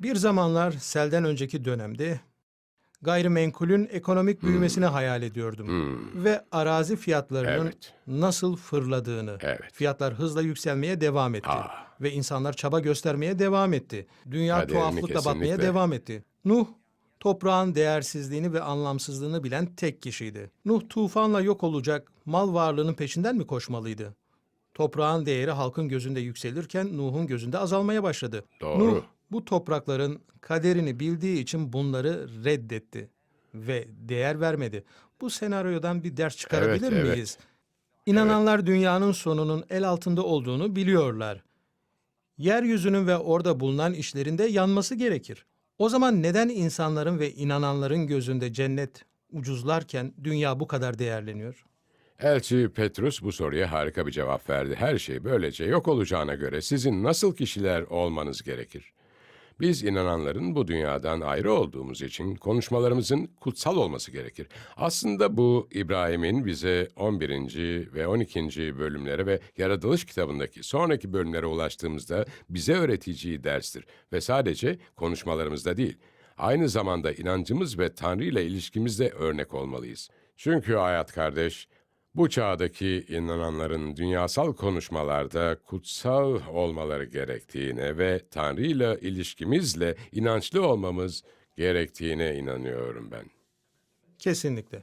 Bir zamanlar selden önceki dönemde gayrimenkulün ekonomik büyümesini hayal ediyordum. Ve arazi fiyatlarının Evet. nasıl fırladığını. Evet. Fiyatlar hızla yükselmeye devam etti. Ah. Ve insanlar çaba göstermeye devam etti. Dünya Kaderini tuhaflıkla batmaya kesinlikle. devam etti. Nuh, toprağın değersizliğini ve anlamsızlığını bilen tek kişiydi. Nuh tufanla yok olacak mal varlığının peşinden mi koşmalıydı? Toprağın değeri halkın gözünde yükselirken Nuh'un gözünde azalmaya başladı. Doğru. Nuh bu toprakların kaderini bildiği için bunları reddetti ve değer vermedi. Bu senaryodan bir ders çıkarabilir Evet, evet. miyiz? İnananlar dünyanın sonunun el altında olduğunu biliyorlar. Yeryüzünün ve orada bulunan işlerinde yanması gerekir. O zaman neden insanların ve inananların gözünde cennet ucuzlarken dünya bu kadar değerleniyor? Elçi Petrus bu soruya harika bir cevap verdi. Her şey böylece yok olacağına göre sizin nasıl kişiler olmanız gerekir? Biz inananların bu dünyadan ayrı olduğumuz için konuşmalarımızın kutsal olması gerekir. Aslında bu İbrahim'in bize 11. ve 12. bölümlere ve Yaratılış kitabındaki sonraki bölümlere ulaştığımızda bize öğreteceği derstir. Ve sadece konuşmalarımızda değil, aynı zamanda inancımız ve Tanrı ile ilişkimizde örnek olmalıyız. Çünkü hayat kardeş, bu çağdaki inananların dünyasal konuşmalarda kutsal olmaları gerektiğine ve Tanrı ile ilişkimizle inançlı olmamız gerektiğine inanıyorum ben. Kesinlikle.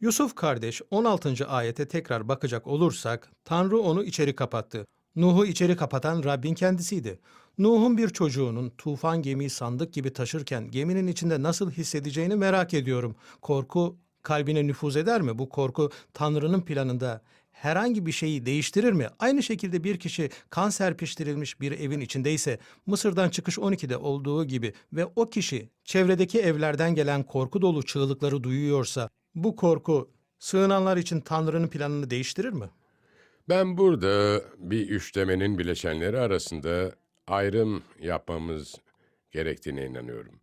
Yusuf kardeş 16. ayete tekrar bakacak olursak Tanrı onu içeri kapattı. Nuh'u içeri kapatan Rabbin kendisiydi. Nuh'un bir çocuğunun tufan gemiyi sandık gibi taşırken geminin içinde nasıl hissedeceğini merak ediyorum. Korku kalbine nüfuz eder mi? Bu korku Tanrı'nın planında herhangi bir şeyi değiştirir mi? Aynı şekilde bir kişi kan serpiştirilmiş bir evin içindeyse Mısır'dan çıkış 12'de olduğu gibi ve o kişi çevredeki evlerden gelen korku dolu çığlıkları duyuyorsa bu korku sığınanlar için Tanrı'nın planını değiştirir mi? Ben burada bir üçlemenin bileşenleri arasında ayrım yapmamız gerektiğine inanıyorum.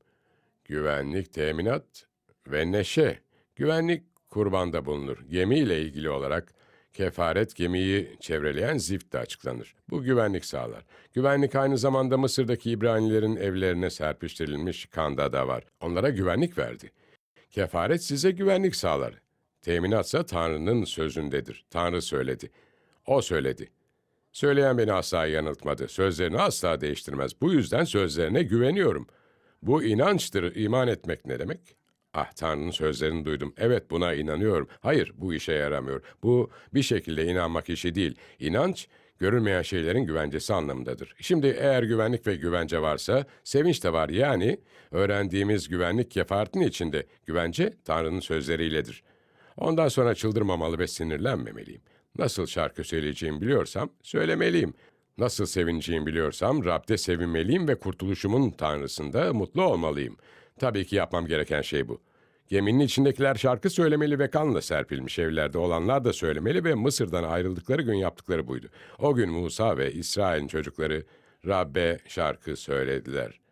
Güvenlik, teminat ve neşe. Güvenlik kurbanda bulunur. Gemi ile ilgili olarak kefaret gemiyi çevreleyen ziftle açıklanır. Bu güvenlik sağlar. Güvenlik aynı zamanda Mısır'daki İbranilerin evlerine serpiştirilmiş kanda da var. Onlara güvenlik verdi. Kefaret size güvenlik sağlar. Teminatsa Tanrı'nın sözündedir. Tanrı söyledi. O söyledi. Söyleyen beni asla yanıltmadı. Sözlerini asla değiştirmez. Bu yüzden sözlerine güveniyorum. Bu inançtır. İman etmek ne demek? Ah Tanrı'nın sözlerini duydum. Evet buna inanıyorum. Hayır bu işe yaramıyor. Bu bir şekilde inanmak işi değil. İnanç görülmeyen şeylerin güvencesi anlamındadır. Şimdi eğer güvenlik ve güvence varsa sevinç de var. Yani öğrendiğimiz güvenlik kefaretin içinde. Güvence Tanrı'nın sözleriyledir. Ondan sonra çıldırmamalı ve sinirlenmemeliyim. Nasıl şarkı söyleyeceğimi biliyorsam söylemeliyim. Nasıl sevineceğimi biliyorsam Rab'de sevinmeliyim ve kurtuluşumun Tanrısında mutlu olmalıyım. Tabii ki yapmam gereken şey bu. Geminin içindekiler şarkı söylemeli ve kanla serpilmiş evlerde olanlar da söylemeli ve Mısır'dan ayrıldıkları gün yaptıkları buydu. O gün Musa ve İsrail'in çocukları Rab'be şarkı söylediler.